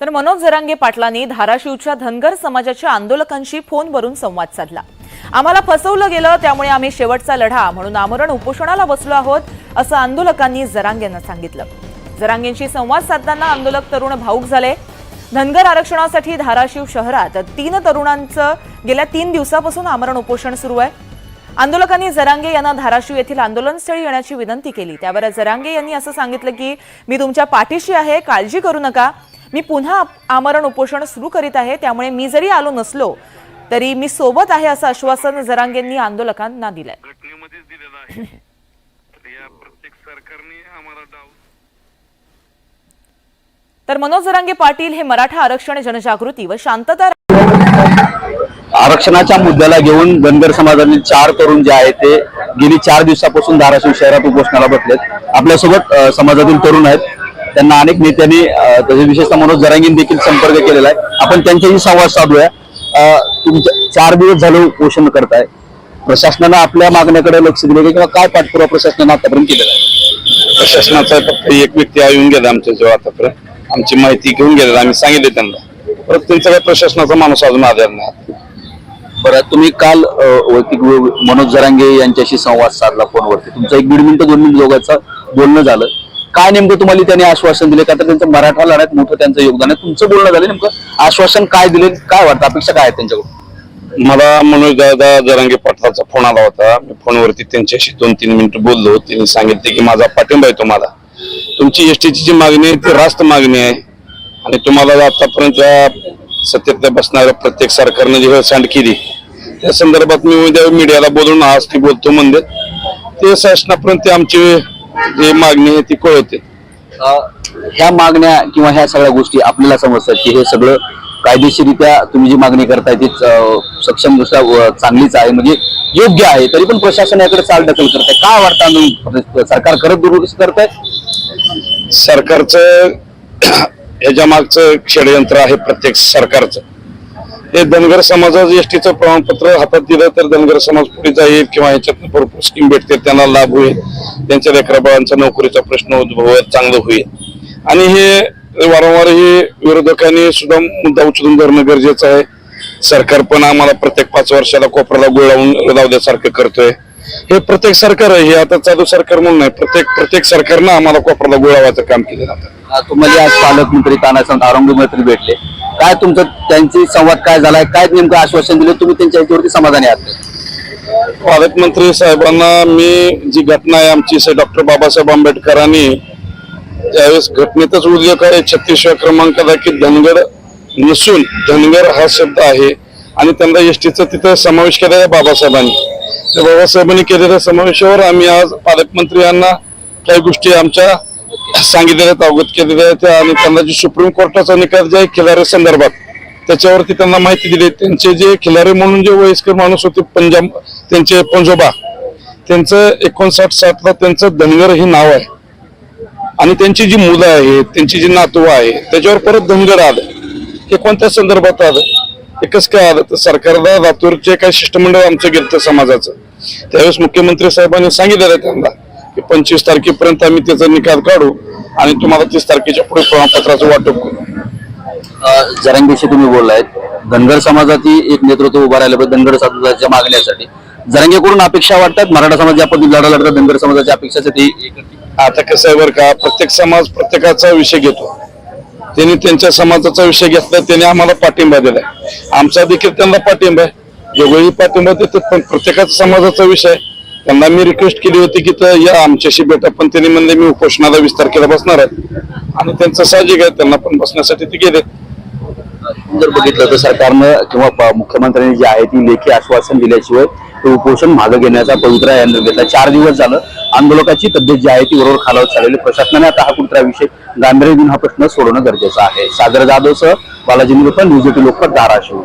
तर मनोज जरांगे पाटलांनी धाराशिवच्या धनगर समाजाच्या आंदोलकांशी फोनवरून संवाद साधला. आम्हाला फसवलं गेलं त्यामुळे आम्ही शेवटचा लढा म्हणून आमरण उपोषणाला बसलो आहोत असं आंदोलकांनी जरांगेंना सांगितलं. जरांगेंशी संवाद साधताना आंदोलक तरुण भाऊक झाले. धनगर आरक्षणासाठी धाराशिव शहरात तीन तरुणांचं गेल्या तीन दिवसापासून आमरण उपोषण सुरू आहे. आंदोलकांनी जरांगे यांना धाराशिव येथील आंदोलनस्थळी येण्याची विनंती केली. त्यावर जरांगे यांनी असं सांगितलं की मी तुमच्या पाठीशी आहे काळजी करू नका. मी पुन्हा आमरण उपोषण सुरू करीत आहे. त्यामुळे मी जरी आलो नसलो तरी मी सोबत आहे असं आश्वासन जरांगेंनी आंदोलकांना दिलंय. तर मनोज जरांगे पाटील हे मराठा आरक्षण जनजागृती व शांतता आरक्षणाच्या मुद्द्याला घेऊन धनगर समाजातील चार तरुण जे आहेत ते गेली चार दिवसापासून धाराशिव शहरात उपोषणाला बसलेत. आपल्यासोबत समाजातील तरुण आहेत. त्यांना अनेक नेत्यांनी विशेषतः मनोज जरांगीन देखील संपर्क केलेला आहे. आपण त्यांच्याशी संवाद साधूया. तुमच्या चार दिवस झालं उपोषण करताय. प्रशासनानं आपल्या मागण्याकडे लक्ष दिले किंवा काय पाठपुरावा प्रशासनानं आतापर्यंत केलेला आहे? प्रशासनाचा फक्त एक व्यक्ती येऊन गेला आमच्या जेव्हा आतापर्यंत. आमची माहिती घेऊन गेलेला आम्ही सांगितले त्यांना. परत त्यांचा काही प्रशासनाचा माणूस अजून आधार नाही. बरं तुम्ही काल वैयक्तिक मनोज जरांगे यांच्याशी संवाद साधला फोनवरती. तुमचं एक दीड मिनिट दोन मिनिट दोघांचं बोलणं झालं. काय नेमकं तुम्हाला त्यांनी आश्वासन दिले? का तर त्यांचं मराठा लढ्यात मोठं त्यांचं योगदान आहे. तुमचं बोलणं झालं. नेमकं आश्वासन काय दिले? काय वाटतं? अपेक्षा काय आहे त्यांच्याकडून? मला मनोज दादा जरांगे पाटलाचा फोन आला होता. मी फोनवरती त्यांच्याशी दोन तीन मिनिटं बोललो. त्यांनी सांगितले की माझा पाठिंबा आहे तुम्हाला. तुमची एसटीची जी मागणी आहे ती रास्त मागणी आहे. आणि तुम्हाला आतापर्यंत सत्तेत बसणाऱ्या प्रत्येक सरकारने जी हेळसांड केली त्या संदर्भात मी उद्या मीडियाला बोलून आज ती बोलतो म्हणजे ते शासनापर्यंत आमची जी मागणी आहे ती कळवते. ह्या मागण्या किंवा ह्या सगळ्या गोष्टी आपल्याला समजतात की हे सगळं कायदेशीरित्या तुम्ही जी मागणी करताय ती सक्षम दुसऱ्या चांगलीच आहे म्हणजे योग्य आहे तरी पण प्रशासन याकडे चाल ढकल करत आहे काय वाटतं आंदोलन सरकार करत दुर्लक्ष करत आहे सरकारचं ह्याच्या मागचं षडयंत्र आहे प्रत्येक सरकारचं. हे धनगर समाजाचं एसटीचं प्रमाणपत्र हातात दिलं तर धनगर समाज पुढे जाईल किंवा ह्याच्यात भरपूर स्कीम भेटते त्यांना लाभ होईल. त्यांच्या लेकराबाळांचा नोकरीचा प्रश्न उद्भवत चांगलं होईल. आणि हे वारंवार हे विरोधकांनी सुद्धा मुद्दा उचलून धरणं गरजेचं आहे. सरकार पण आम्हाला प्रत्येक पाच वर्षाला कोपऱ्याला गुळ लावून लावल्यासारखं करतोय. हे प्रत्येक सरकार आहे हे आता चालू सरकार म्हणून नाही प्रत्येक प्रत्येक सरकारनं आम्हाला कोपऱ्याला गोळ लावायचं काम केलं जातं. तुम्हाला आज पालकमंत्री तानासंत औरंगाबाद भेटले. काय तुमचं त्यांची संवाद काय झालाय? काय नेमकं आश्वासन दिलं? तुम्ही त्यांच्या ह्याच्यावरती समाधानी आहात का? पालकमंत्री साहेबांना मी जी घटना आहे आमची डॉक्टर बाबासाहेब आंबेडकरांनी त्यावेळेस घटनेतच उल्लेख आहे छत्तीसव्या क्रमांकाला की धनगर नसून धनगर हा शब्द आहे. आणि त्यांना एसटीचा तिथं समावेश केलेला आहे बाबासाहेबांनी. त्या बाबासाहेबांनी केलेल्या समावेशावर आम्ही आज पालकमंत्री यांना काही गोष्टी आमच्या सांगितलेल्या आहेत, अवगत केलेल्या आहेत. आणि त्यांना जे सुप्रीम कोर्टाचा निकाल जे आहे खिलारे संदर्भात त्याच्यावरती त्यांना माहिती दिली त्यांचे जे खिलारे म्हणून जे वयस्कर माणूस होते पंजाब त्यांचे पंजोबा त्यांचं एकोणसाठ साठला त्यांचं धनगर हे नाव आहे. आणि त्यांची जी मुलं आहेत त्यांची जी नातू आहे त्याच्यावर परत धनगर आलं. हे कोणत्या संदर्भात आलं? कसं काय आलं तर सरकारला लातूरचे काय शिष्टमंडळ आमचं गेलं समाजाचं. त्यावेळेस मुख्यमंत्री साहेबांनी सांगितलेलं आहे त्यांना की पंचवीस तारखेपर्यंत आम्ही त्याचा निकाल काढू आणि तुम्हाला तीस तारखेच्या पुढे प्रमाणपत्राचं वाटप करू. जरांगेशी तुम्ही बोललाय धनगर समाजाची एक नेतृत्व उभा राहिलं पाहिजे धनगर समाजाच्या मागण्यासाठी. जरांगेकडून अपेक्षा वाटतात मराठा समाज ज्या पद्धतीने लढा लढतात धनगर समाजाच्या अपेक्षासाठी आता कसं आहे बरं का प्रत्येक समाज प्रत्येकाचा विषय घेतो. त्यांनी त्यांच्या समाजाचा विषय घेतला त्यांनी आम्हाला पाठिंबा दिलाय. आमचा देखील त्यांना पाठिंबा आहे. वेगवेगळी पाठिंबा देतात पण प्रत्येकाचा समाजाचा विषय त्यांना मी रिक्वेस्ट केली होती की तर या आमच्याशी भेटा पण त्यांनी म्हणले मी उपोषणाला विस्तार केला बसणार आहे आणि त्यांचं साहजिक आहे त्यांना पण बसण्यासाठी ते गेले. जर बघितलं तर सरकारनं किंवा मुख्यमंत्र्यांनी जी आहे ती लेखी आश्वासन दिल्याशिवाय ते उपोषण मागे घेण्याचा पवित्रा यांनी घेतला. चार दिवस झालं आंदोलकाची तब्येत जी आहे ती बरोबर खालावत चाललेली. प्रशासनाने आता हा कुठला विषय गांभीर्य हा प्रश्न सोडवणं गरजेचं आहे. सागर जाधवसह बालाजी निरुपण न्यूज एटी लोकमत धाराशिव.